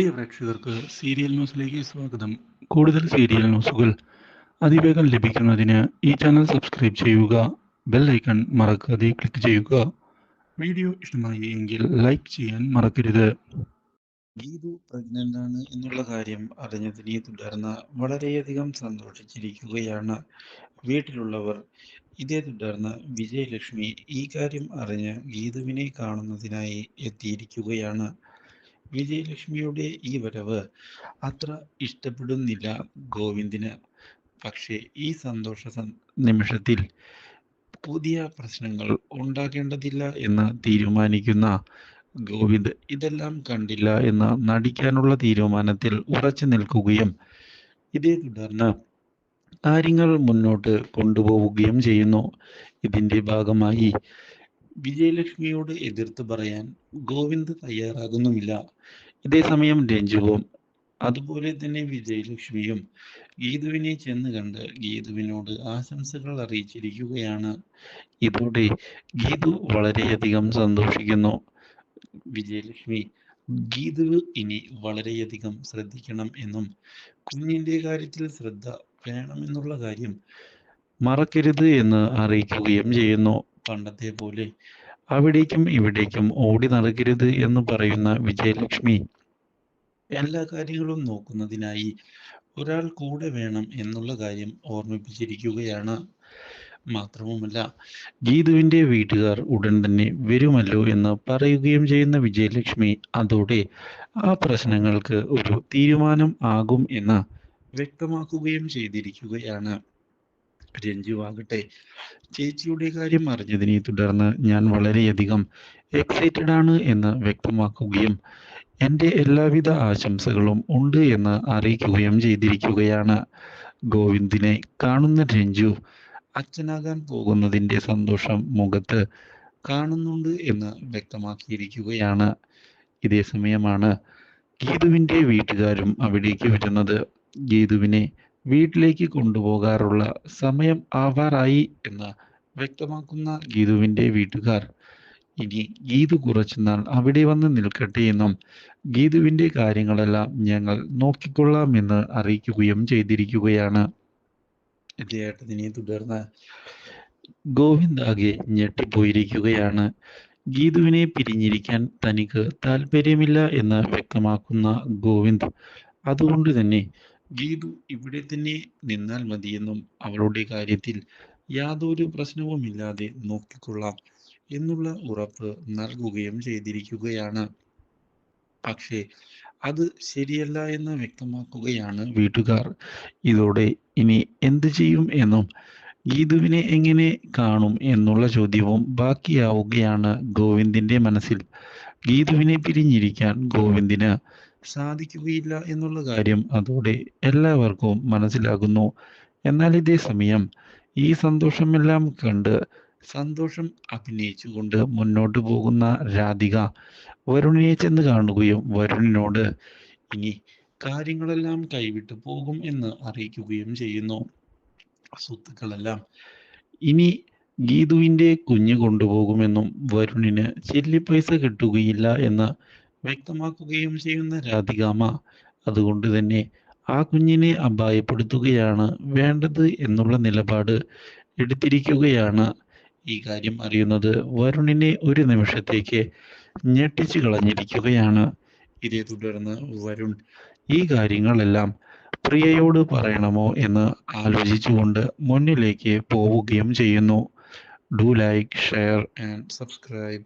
പ്രിയ പ്രേക്ഷകർക്ക് സീരിയൽ ന്യൂസിലേക്ക് സ്വാഗതം. കൂടുതൽ സീരിയൽ ന്യൂസുകൾ അതിവേഗം ലഭിക്കുന്നതിന് ഈ ചാനൽ സബ്സ്ക്രൈബ് ചെയ്യുക ബെൽ ഐക്കൺ മറക്കാതെ ക്ലിക്ക് ചെയ്യുക. വീഡിയോ ഇഷ്ടമായി എങ്കിൽ ലൈക്ക് ചെയ്യാൻ മറക്കരുത്. ഗീതു പ്രഗ്നന്റ് ആണ് എന്നുള്ള കാര്യം അറിഞ്ഞതിനെ തുടർന്ന് വളരെയധികം സന്തോഷിച്ചിരിക്കുകയാണ് വീട്ടിലുള്ളവർ. ഇതേ തുടർന്ന് വിജയലക്ഷ്മി ഈ കാര്യം അറിഞ്ഞ് ഗീതുവിനെ കാണുന്നതിനായി എത്തിയിരിക്കുകയാണ്. വിജയലക്ഷ്മിയുടെ ഈ വരവ് അത്ര ഇഷ്ടപ്പെടുന്നില്ല ഗോവിന്ദിന്. പക്ഷേ ഈ സന്തോഷ നിമിഷത്തിൽ പുതിയ പ്രശ്നങ്ങൾ ഉണ്ടാക്കേണ്ടതില്ല എന്ന് തീരുമാനിക്കുന്ന ഗോവിന്ദ് ഇതെല്ലാം കണ്ടില്ല എന്ന് നടിക്കാനുള്ള തീരുമാനത്തിൽ ഉറച്ചു നിൽക്കുകയും ഇതേ തുടർന്ന് കാര്യങ്ങൾ മുന്നോട്ട് കൊണ്ടുപോവുകയും ചെയ്യുന്നു. ഇതിന്റെ ഭാഗമായി വിജയലക്ഷ്മിയോട് എതിർത്ത് പറയാൻ ഗോവിന്ദ് തയ്യാറാകുന്നുമില്ല. ഇതേസമയം രഞ്ജുവും അതുപോലെ തന്നെ വിജയലക്ഷ്മിയും ഗീതുവിനെ ചെന്ന് കണ്ട് ഗീതുവിനോട് ആശംസകൾ അറിയിച്ചിരിക്കുകയാണ്. ഇതോടെ ഗീതു വളരെയധികം സന്തോഷിക്കുന്നു. വിജയലക്ഷ്മി ഗീതു ഇനി വളരെയധികം ശ്രദ്ധിക്കണം എന്നും കുഞ്ഞിന്റെ കാര്യത്തിൽ ശ്രദ്ധ വേണമെന്നുള്ള കാര്യം മറക്കരുത് എന്ന് അറിയിക്കുകയും ചെയ്യുന്നു. പണ്ടത്തെ പോലെ അവിടേക്കും ഇവിടേക്കും ഓടി നടക്കരുത് എന്ന് പറയുന്ന വിജയലക്ഷ്മി എല്ലാ കാര്യങ്ങളും നോക്കുന്നതിനായി ഒരാൾ കൂടെ വേണം എന്നുള്ള കാര്യം ഓർമ്മിപ്പിച്ചിരിക്കുകയാണ്. മാത്രവുമല്ല ഗീതുവിന്റെ വീട്ടുകാർ ഉടൻ തന്നെ വരുമല്ലോ എന്ന് പറയുകയും ചെയ്യുന്ന വിജയലക്ഷ്മി അതോടെ ആ പ്രശ്നങ്ങൾക്ക് ഒരു തീരുമാനം ആകും എന്ന് വ്യക്തമാക്കുകയും ചെയ്തിരിക്കുകയാണ്. രഞ്ജു ആകട്ടെ. ചേച്ചിയുടെ കാര്യം അറിഞ്ഞതിനെ തുടർന്ന് ഞാൻ വളരെയധികം എക്സൈറ്റഡ് ആണ് എന്ന് വ്യക്തമാക്കുകയും എന്റെ എല്ലാവിധ ആശംസകളും ഉണ്ട് എന്ന് അറിയിക്കുകയും ചെയ്തിരിക്കുകയാണ്. ഗോവിന്ദിനെ കാണുന്ന രഞ്ജു അച്ഛനാകാൻ പോകുന്നതിന്റെ സന്തോഷം മുഖത്ത് കാണുന്നുണ്ട് എന്ന് വ്യക്തമാക്കിയിരിക്കുകയാണ്. ഇതേ സമയമാണ് ഗീതുവിന്റെ വീട്ടുകാരും അവിടേക്ക് വരുന്നത്. ഗീതുവിനെ വീട്ടിലേക്ക് കൊണ്ടുപോകാറുള്ള സമയം ആവാറായി എന്ന് വ്യക്തമാക്കുന്ന ഗീതുവിന്റെ വീട്ടുകാർ. ഇനി ഗീതു കുറച്ചുനാൾ അവിടെ വന്ന് നിൽക്കട്ടെ എന്നും ഗീതുവിന്റെ കാര്യങ്ങളെല്ലാം ഞങ്ങൾ നോക്കിക്കൊള്ളാം എന്ന് അറിയിക്കുകയും ചെയ്തിരിക്കുകയാണ്. ഇതേട്ടതിനെ തുടർന്ന് ഗോവിന്ദാകെ ഞെട്ടിപ്പോയിരിക്കുകയാണ്. ഗീതുവിനെ പിരിഞ്ഞിരിക്കാൻ തനിക്ക് താല്പര്യമില്ല എന്ന് വ്യക്തമാക്കുന്ന ഗോവിന്ദ് അതുകൊണ്ട് തന്നെ ഗീതു ഇവിടെ തന്നെ നിന്നാൽ മതിയെന്നും അവളുടെ കാര്യത്തിൽ യാതൊരു പ്രശ്നവുമില്ലാതെ നോക്കിക്കൊള്ളാം എന്നുള്ള ഉറപ്പ് നൽകുകയും ചെയ്തിരിക്കുകയാണ്. പക്ഷേ അത് ശരിയല്ല എന്ന് വ്യക്തമാക്കുകയാണ് വീട്ടുകാർ. ഇതോടെ ഇനി എന്തു ചെയ്യും എന്നും ഗീതുവിനെ എങ്ങനെ കാണും എന്നുള്ള ചോദ്യവും ബാക്കിയാവുകയാണ് ഗോവിന്ദിന്റെ മനസ്സിൽ. ഗീതുവിനെ പിരിഞ്ഞിരിക്കാൻ ഗോവിന്ദിന് സാധിക്കുകയില്ല എന്നുള്ള കാര്യം അതോടെ എല്ലാവർക്കും മനസ്സിലാകുന്നു. എന്നാൽ ഇതേ സമയം ഈ സന്തോഷമെല്ലാം കണ്ട് സന്തോഷം അഭിനയിച്ചുകൊണ്ട് മുന്നോട്ട് പോകുന്ന രാധിക വരുണിനെ ചെന്ന് കാണുകയും വരുണിനോട് ഇനി കാര്യങ്ങളെല്ലാം കൈവിട്ടു പോകും എന്ന് അറിയിക്കുകയും ചെയ്യുന്നു. സ്വത്തുക്കളെല്ലാം ഇനി ഗീതുവിന്റെ കുഞ്ഞ് കൊണ്ടുപോകുമെന്നും വരുണിന് ചെല്ലി പൈസ കിട്ടുകയില്ല എന്ന് വ്യക്തമാക്കുകയും ചെയ്യുന്ന രാധികാമ്മ അതുകൊണ്ട് തന്നെ ആ കുഞ്ഞിനെ അപായപ്പെടുത്തുകയാണ് വേണ്ടത് എന്നുള്ള നിലപാട് എടുത്തിരിക്കുകയാണ്. ഈ കാര്യം അറിയുന്നത് വരുണിനെ ഒരു നിമിഷത്തേക്ക് ഞെട്ടിച്ചു കളഞ്ഞിരിക്കുകയാണ്. ഇതേ തുടർന്ന് വരുൺ ഈ കാര്യങ്ങളെല്ലാം പ്രിയയോട് പറയണമോ എന്ന് ആലോചിച്ചുകൊണ്ട് മുന്നിലേക്ക് പോവുകയും ചെയ്യുന്നു. Do like share and subscribe.